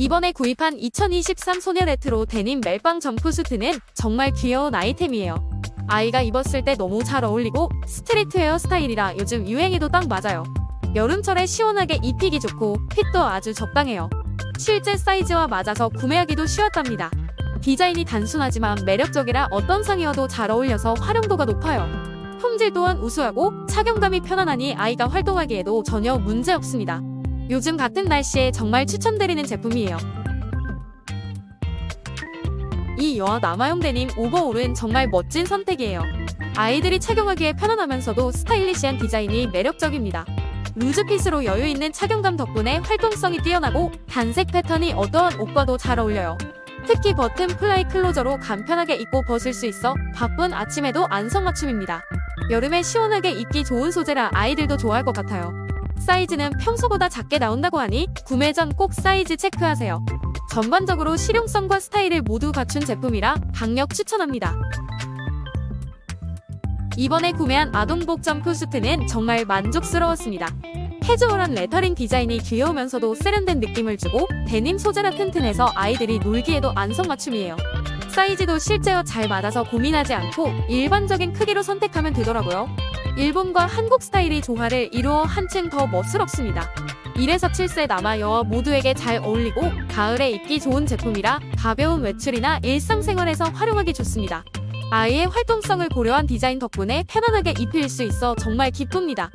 이번에 구입한 2023 소녀 레트로 데님 멜빵 점프수트는 정말 귀여운 아이템이에요. 아이가 입었을 때 너무 잘 어울리고 스트리트 헤어 스타일이라 요즘 유행에도 딱 맞아요. 여름철에 시원하게 입히기 좋고 핏도 아주 적당해요. 실제 사이즈와 맞아서 구매하기도 쉬웠답니다. 디자인이 단순하지만 매력적이라 어떤 상의와도 잘 어울려서 활용도가 높아요. 품질 또한 우수하고 착용감이 편안하니 아이가 활동하기에도 전혀 문제 없습니다. 요즘 같은 날씨에 정말 추천드리는 제품이에요. 이 여아 남아용 데님 오버올은 정말 멋진 선택이에요. 아이들이 착용하기에 편안하면서도 스타일리시한 디자인이 매력적입니다. 루즈핏으로 여유 있는 착용감 덕분에 활동성이 뛰어나고 단색 패턴이 어떠한 옷과도 잘 어울려요. 특히 버튼 플라이 클로저로 간편하게 입고 벗을 수 있어 바쁜 아침에도 안성맞춤입니다. 여름에 시원하게 입기 좋은 소재라 아이들도 좋아할 것 같아요. 사이즈는 평소보다 작게 나온다고 하니 구매 전 꼭 사이즈 체크하세요. 전반적으로 실용성과 스타일을 모두 갖춘 제품이라 강력 추천합니다. 이번에 구매한 아동복 점프 수트는 정말 만족스러웠습니다. 캐주얼한 레터링 디자인이 귀여우면서도 세련된 느낌을 주고 데님 소재라 튼튼해서 아이들이 놀기에도 안성맞춤이에요. 사이즈도 실제와 잘 맞아서 고민하지 않고 일반적인 크기로 선택하면 되더라고요. 일본과 한국 스타일이 조화를 이루어 한층 더 멋스럽습니다. 1에서 7세 남아 여아 모두에게 잘 어울리고 가을에 입기 좋은 제품이라 가벼운 외출이나 일상생활에서 활용하기 좋습니다. 아이의 활동성을 고려한 디자인 덕분에 편안하게 입힐 수 있어 정말 기쁩니다.